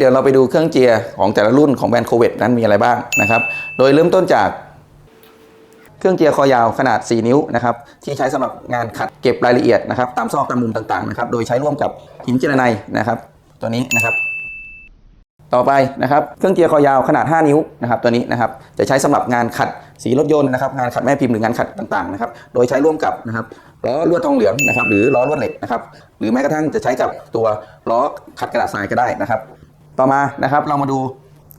เดี๋ยวเราไปดูเครื่องเจียร์ของแต่ละรุ่นของแบรนด์โคเวตนั้นมีอะไรบ้างนะครับ โดยเริ่มต้นจากเครื่องเจียร์คอยาวขนาด 4 นิ้วนะครับที่ใช้สำหรับงานขัดเก็บรายละเอียดนะครับตามซอกตามมุมต่างๆนะครับโดยใช้ร่วมกับหินเจรไนนะครับ ตัวนี้นะครับ ต่อไปนะครับเครื่องเจียร์คอยาวขนาด 5 นิ้วนะครับตัวนี้นะครับจะใช้สำหรับงานขัดสีรถยนต์นะครับงานขัดแม่พิมพ์หรืองานขัดต่างๆนะครับโดยใช้ร่วมกับนะครับล้อลวดทองเหลืองนะครับหรือล้อลวดเหล็กนะครับหรือแม้กระทั่งจะใช้กับตัวล้อขัดกระดาษทรายก็ได้นะครับ ต่อมานะครับเรามาดู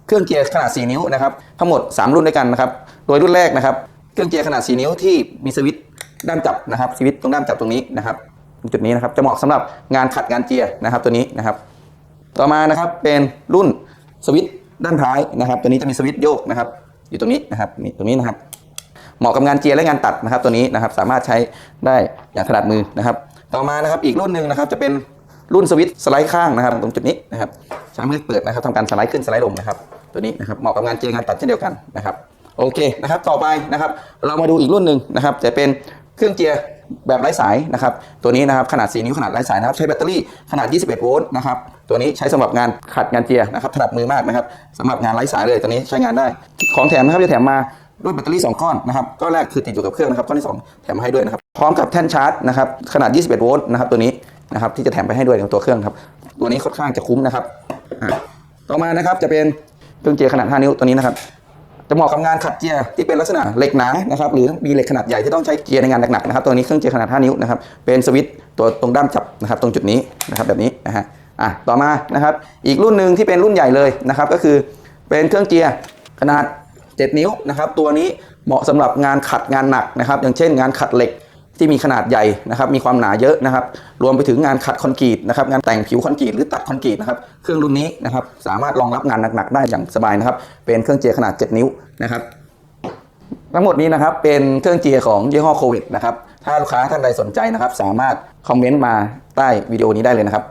เครื่องเจียร์ขนาด 4 นิ้วนะครับทั้งหมด 3 รุ่นด้วยกันนะครับโดยรุ่นแรกนะครับเครื่องเจียร์ขนาด 4 นิ้วที่มีสวิตช์ด้ามจับนะครับสวิตช์ตรงด้ามจับตรงนี้นะครับตรงจุดนี้นะครับจะเหมาะสำหรับงานขัดงานเจียร์นะครับตัวนี้นะครับต่อมานะครับเป็นรุ่นสวิตช์ด้านท้ายนะครับ ตัวนี้จะมีสวิตช์โยกนะครับ อยู่ตรงนี้นะครับนี่ตรงนี้นะครับเหมาะกับงานเจียร์และงานตัดนะครับ ตัวนี้นะครับสามารถใช้ได้อย่างถนัดมือนะครับ ต่อมานะครับอีกรุ่นหนึ่งนะครับจะเป็น รุ่นสวิตช์สไลด์ข้างนะครับ ตรงจุดนี้นะครับใช้มือเปิดนะครับทำการสไลด์ขึ้นสไลด์ลงนะครับ ตัวนี้นะครับเหมาะกับงานเจียงานตัดเช่นเดียวกันนะครับโอเคนะครับต่อไปนะครับ เรามาดูอีกรุ่นหนึ่งนะครับจะเป็นเครื่องเจียร์แบบไร้สายนะครับ ตัวนี้นะครับขนาด 4 นิ้วขนาดไร้สายนะครับใช้แบตเตอรี่ขนาด 21 โวลต์นะครับ ตัวนี้ใช้สำหรับงานขัดงานเจียร์นะครับถนัดมือมากนะครับสำหรับงานไร้สายเลยตัวนี้ใช้งานได้ ของแถมนะครับจะแถมมาด้วยแบตเตอรี่ 2 ก้อนนะครับก้อนแรกคือติดอยู่กับเครื่องนะครับก้อนที่ 2 แถมมาให้ด้วยนะครับพร้อมกับแท่นชาร์จนะครับขนาด 21 โวลต์นะครับตัวนี้ นะครับที่จะแถมไปให้ด้วยในตัวเครื่องครับ ตัวนี้ค่อนข้างจะคุ้มนะครับต่อมานะครับจะเป็นเครื่องเจียร์ขนาด 5 นิ้วตัวนี้นะครับจะเหมาะกับงานขัดเจียร์ที่เป็นลักษณะเหล็กหนานะครับหรือมีเหล็กขนาดใหญ่ที่ต้องใช้เจียร์ในงานหนักๆนะครับตัวนี้เครื่องเจียร์ขนาด 5 นิ้วนะครับเป็นสวิตตัวตรงด้ามจับนะครับตรงจุดนี้นะครับแบบนี้นะฮะอะต่อมานะครับอีกรุ่นหนึ่งที่เป็นรุ่นใหญ่เลยนะครับก็คือเป็นเครื่องเจียร์ขนาด 7 นิ้วนะครับตัวนี้เหมาะสำหรับงานขัดงานหนักนะครับอย่างเช่น งานขัดเหล็ก ที่มีขนาดใหญ่นะครับ มีความหนาเยอะนะครับ รวมไปถึงงานขัดคอนกรีตนะครับ งานแต่งผิวคอนกรีตหรือตัดคอนกรีตนะครับ เครื่องรุ่นนี้นะครับ สามารถรองรับงานหนักๆได้อย่างสบายนะครับ เป็นเครื่องเจียขนาด 7 นิ้วนะครับ ทั้งหมดนี้นะครับ เป็นเครื่องเจียของยี่ห้อโควิดนะครับ ถ้าลูกค้าท่านใดสนใจนะครับ สามารถคอมเมนต์มาใต้วิดีโอนี้ได้เลยนะครับ